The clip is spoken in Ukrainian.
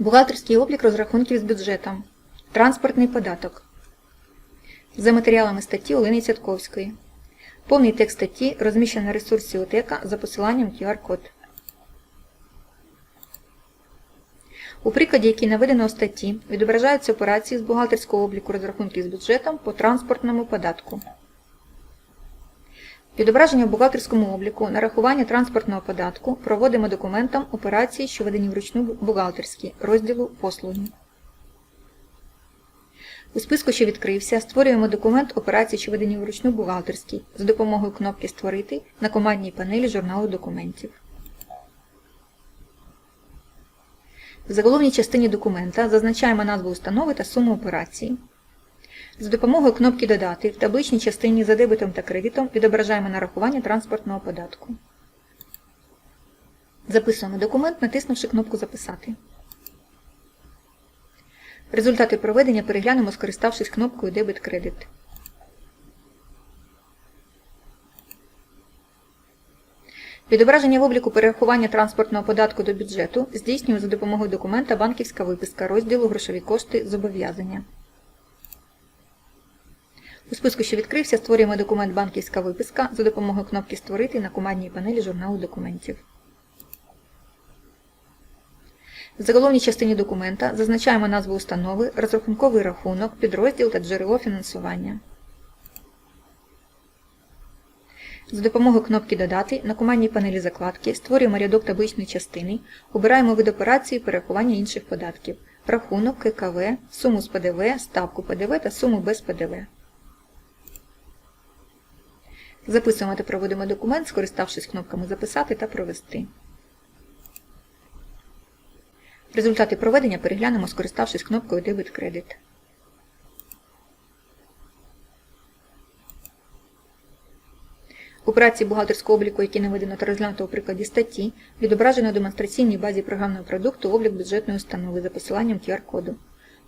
Бухгалтерський облік розрахунків з бюджетом. Транспортний податок. За матеріалами статті Олени Цятковської. Повний текст статті розміщено на ресурсі ОТЕКа за посиланням QR-код. У прикладі, який наведено у статті, відображаються операції з бухгалтерського обліку розрахунків з бюджетом по транспортному податку. Відображення в бухгалтерському обліку нарахування транспортного податку проводимо документом операції, що ведені вручну бухгалтерські, розділу послуги. У списку, що відкрився, створюємо документ операції, що ведені вручну бухгалтерські, за допомогою кнопки Створити на командній панелі журналу документів. В заголовній частині документа зазначаємо назву установи та суму операції. За допомогою кнопки Додати в табличній частині за дебетом та кредитом відображаємо нарахування транспортного податку. Записуємо документ, натиснувши кнопку Записати. Результати проведення переглянемо, скориставшись кнопкою Дебет-кредит. Відображення в обліку перерахування транспортного податку до бюджету здійснюємо за допомогою документа Банківська виписка розділу Грошові кошти зобов'язання. У списку, що відкрився, створюємо документ Банківська виписка за допомогою кнопки Створити на командній панелі журналу документів. В заголовній частині документа зазначаємо назву установи, розрахунковий рахунок, підрозділ та джерело фінансування. За допомогою кнопки Додати на командній панелі закладки створюємо рядок табличної частини, обираємо вид операції перерахування інших податків, рахунок, ККВ, суму з ПДВ, ставку ПДВ та суму без ПДВ. Записуємо та проводимо документ, скориставшись кнопками Записати та Провести. Результати проведення переглянемо, скориставшись кнопкою Дебет Кредит. У праці бухгалтерського обліку, який наведено та розглянуто у прикладі статті, відображено в демонстраційній базі програмного продукту облік бюджетної установи за посиланням QR-коду.